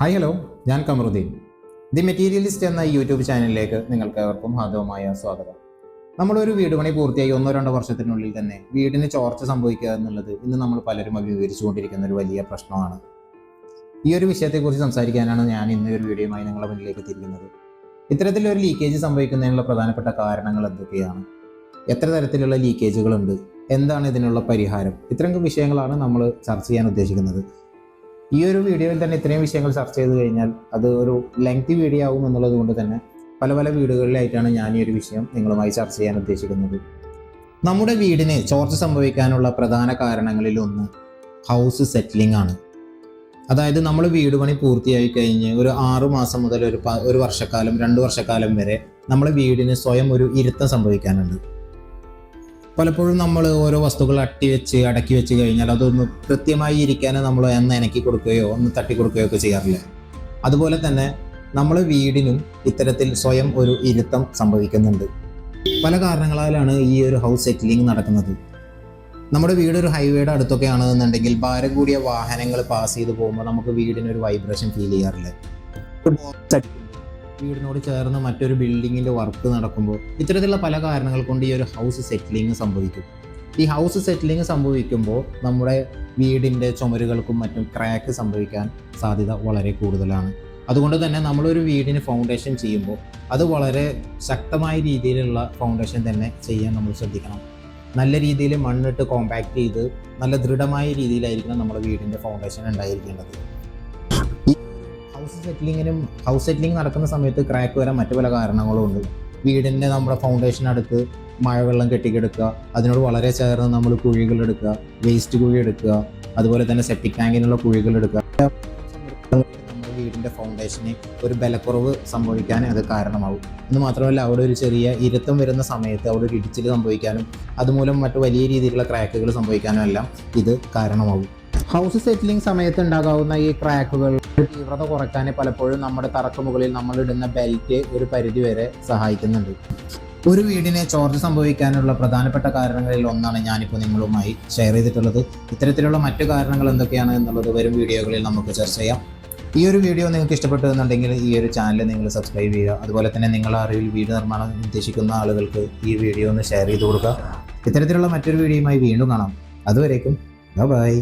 Hi hello ഞാൻ Kamaruddin. The materialist എന്ന YouTube ചാനലിലേക്ക് നിങ്ങൾക്ക് ഏവർക്കും ഹാർദവമായ സ്വാഗതം. നമ്മളൊരു വീട് പണി പൂർത്തിയായി ഒന്നോ രണ്ടോ വർഷത്തിനുള്ളിൽ തന്നെ വീടിന് ചോർച്ച സംഭവിക്കുക എന്നുള്ളത് ഇന്ന് നമ്മൾ പലരും അഭിമുഖീകരിച്ചുകൊണ്ടിരിക്കുന്ന ഒരു വലിയ പ്രശ്നമാണ്. ഈ ഒരു വിഷയത്തെക്കുറിച്ച് സംസാരിക്കാനാണ് ഞാൻ ഇന്ന് ഒരു വീഡിയോയുമായി നിങ്ങളുടെ മുന്നിലേക്ക് എത്തിയിരിക്കുന്നത് ഇത്തരത്തിലൊരു ലീക്കേജ് സംഭവിക്കുന്നതിനുള്ള പ്രധാനപ്പെട്ട കാരണങ്ങൾ എന്തൊക്കെയാണ്? എത്ര തരത്തിലുള്ള ലീക്കേജുകളുണ്ട് എന്താണ് ഇതിനുള്ള പരിഹാരം? ഇത്തരം വിഷയങ്ങളാണ് നമ്മൾ ചർച്ച ചെയ്യാൻ ഉദ്ദേശിക്കുന്നത്. ഈ ഒരു വീഡിയോയിൽ തന്നെ ഇത്രയും വിഷയങ്ങൾ ചർച്ച ചെയ്ത് കഴിഞ്ഞാൽ അത് ഒരു ലെങ്തി വീഡിയോ ആവും എന്നുള്ളത് കൊണ്ട് തന്നെ പല പല വീടുകളിലായിട്ടാണ് ഞാൻ ഈ ഒരു വിഷയം നിങ്ങളുമായി ചർച്ച ചെയ്യാൻ ഉദ്ദേശിക്കുന്നത്. നമ്മുടെ വീടിന് ചോർച്ച സംഭവിക്കാനുള്ള പ്രധാന കാരണങ്ങളിൽ ഒന്ന് ഹൗസ് സെറ്റിലിംഗ് ആണ്. അതായത് നമ്മൾ വീട് പണി പൂർത്തിയായി കഴിഞ്ഞ് ഒരു ആറു മാസം മുതൽ ഒരു ഒരു വർഷക്കാലം രണ്ട് വർഷക്കാലം വരെ നമ്മുടെ വീടിന് സ്വയം ഒരു ഇരുത്തം സംഭവിക്കാനുണ്ട്. പലപ്പോഴും നമ്മൾ ഓരോ വസ്തുക്കൾ അട്ടി വെച്ച് അടക്കി വെച്ച് കഴിഞ്ഞാൽ അതൊന്ന് കൃത്യമായി ഇരിക്കാനോ നമ്മൾ ഒന്ന് ഇണക്കി കൊടുക്കുകയോ ഒന്ന് തട്ടി കൊടുക്കുകയോ ഒക്കെ ചെയ്യാറില്ല. അതുപോലെ തന്നെ നമ്മൾ വീടിനും ഇത്തരത്തിൽ സ്വയം ഒരു ഇരുത്തം സംഭവിക്കുന്നുണ്ട്. പല കാരണങ്ങളാലാണ് ഈ ഒരു ഹൗസ് സെറ്റിലിംഗ് നടക്കുന്നത്. നമ്മുടെ വീട് ഒരു ഹൈവേയുടെ അടുത്തൊക്കെ ആണെന്നുണ്ടെങ്കിൽ ഭാരം കൂടിയ വാഹനങ്ങൾ പാസ് ചെയ്ത് പോകുമ്പോൾ നമുക്ക് വീടിനൊരു വൈബ്രേഷൻ ഫീൽ ചെയ്യാറില്ല. വീടിനോട് ചേർന്ന് മറ്റൊരു ബിൽഡിങ്ങിന്റെ വർക്ക് നടക്കുമ്പോൾ ഇത്തരത്തിലുള്ള പല കാരണങ്ങൾ കൊണ്ട് ഈ ഒരു ഹൗസ് സെറ്റിലിംഗ് സംഭവിക്കും. ഈ ഹൗസ് സെറ്റിലിംഗ് സംഭവിക്കുമ്പോൾ നമ്മുടെ വീടിന്റെ ചുമരുകൾക്കും മറ്റും ക്രാക്ക് സംഭവിക്കാൻ സാധ്യത വളരെ കൂടുതലാണ്. അതുകൊണ്ട് തന്നെ നമ്മളൊരു വീടിന് ഫൗണ്ടേഷൻ ചെയ്യുമ്പോൾ അത് വളരെ ശക്തമായ രീതിയിലുള്ള ഫൗണ്ടേഷൻ തന്നെ ചെയ്യാൻ നമ്മൾ ശ്രദ്ധിക്കണം. നല്ല രീതിയിൽ മണ്ണിട്ട് കോമ്പാക്ട് ചെയ്ത് നല്ല ദൃഢമായ രീതിയിലായിരിക്കണം നമ്മുടെ വീടിന്റെ ഫൗണ്ടേഷൻ ഉണ്ടായിരിക്കേണ്ടത്. ഹൗസ് സെറ്റിലിങ്ങിനും ഹൗസ് സെറ്റിലിംഗ് നടക്കുന്ന സമയത്ത് ക്രാക്ക് വരാൻ മറ്റു പല കാരണങ്ങളും ഉണ്ട് വീടിന്റെ നമ്മുടെ ഫൗണ്ടേഷൻ അടുത്ത് മഴവെള്ളം കെട്ടിക്കെടുക്കുക അതിനോട് വളരെ ചേർന്ന് നമ്മൾ കുഴികൾ എടുക്കുക വേസ്റ്റ് കുഴി എടുക്കുക അതുപോലെ തന്നെ സെപ്റ്റിക് ടാങ്കിനുള്ള കുഴികൾ എടുക്കുക. നമ്മുടെ വീടിന്റെ ഫൗണ്ടേഷന് ഒരു ബലക്കുറവ് സംഭവിക്കാൻ അത് കാരണമാകും എന്ന് മാത്രമല്ല അവിടെ ഒരു ചെറിയ ഇരുത്തം വരുന്ന സമയത്ത് അവിടെ ഒരു ഇടിച്ചിൽ സംഭവിക്കാനും അതുമൂലം മറ്റു വലിയ രീതിയിലുള്ള ക്രാക്കുകൾ സംഭവിക്കാനും എല്ലാം ഇത് കാരണമാവും. ഹൗസ് സെറ്റിലിംഗ് സമയത്ത് ഉണ്ടാകാവുന്ന ഈ ക്രാക്കുകൾ തീവ്രത കുറയ്ക്കാൻ പലപ്പോഴും നമ്മുടെ തറക്ക് മുകളിൽ നമ്മൾ ഇടുന്ന ബെൽറ്റ് ഒരു പരിധി വരെ സഹായിക്കുന്നുണ്ട്. ഒരു വീടിനെ ചോർജ് സംഭവിക്കാനുള്ള പ്രധാനപ്പെട്ട കാരണങ്ങളിൽ ഒന്നാണ് ഞാനിപ്പോൾ നിങ്ങളുമായി ഷെയർ ചെയ്തിട്ടുള്ളത്. ഇത്തരത്തിലുള്ള മറ്റു കാരണങ്ങൾ എന്തൊക്കെയാണ് എന്നുള്ളത് വരും വീഡിയോകളിൽ നമുക്ക് ചർച്ച ചെയ്യാം. ഈ ഒരു വീഡിയോ നിങ്ങൾക്ക് ഇഷ്ടപ്പെട്ടു എന്നുണ്ടെങ്കിൽ ഈ ഒരു ചാനൽ നിങ്ങൾ സബ്സ്ക്രൈബ് ചെയ്യുക. അതുപോലെ തന്നെ നിങ്ങളുടെ അറിവിൽ വീട് നിർമ്മാണം ഉദ്ദേശിക്കുന്ന ആളുകൾക്ക് ഈ വീഡിയോ ഒന്ന് ഷെയർ ചെയ്ത് കൊടുക്കുക. ഇത്തരത്തിലുള്ള മറ്റൊരു വീഡിയോയുമായി വീണ്ടും കാണാം. അതുവരേക്കും ബൈ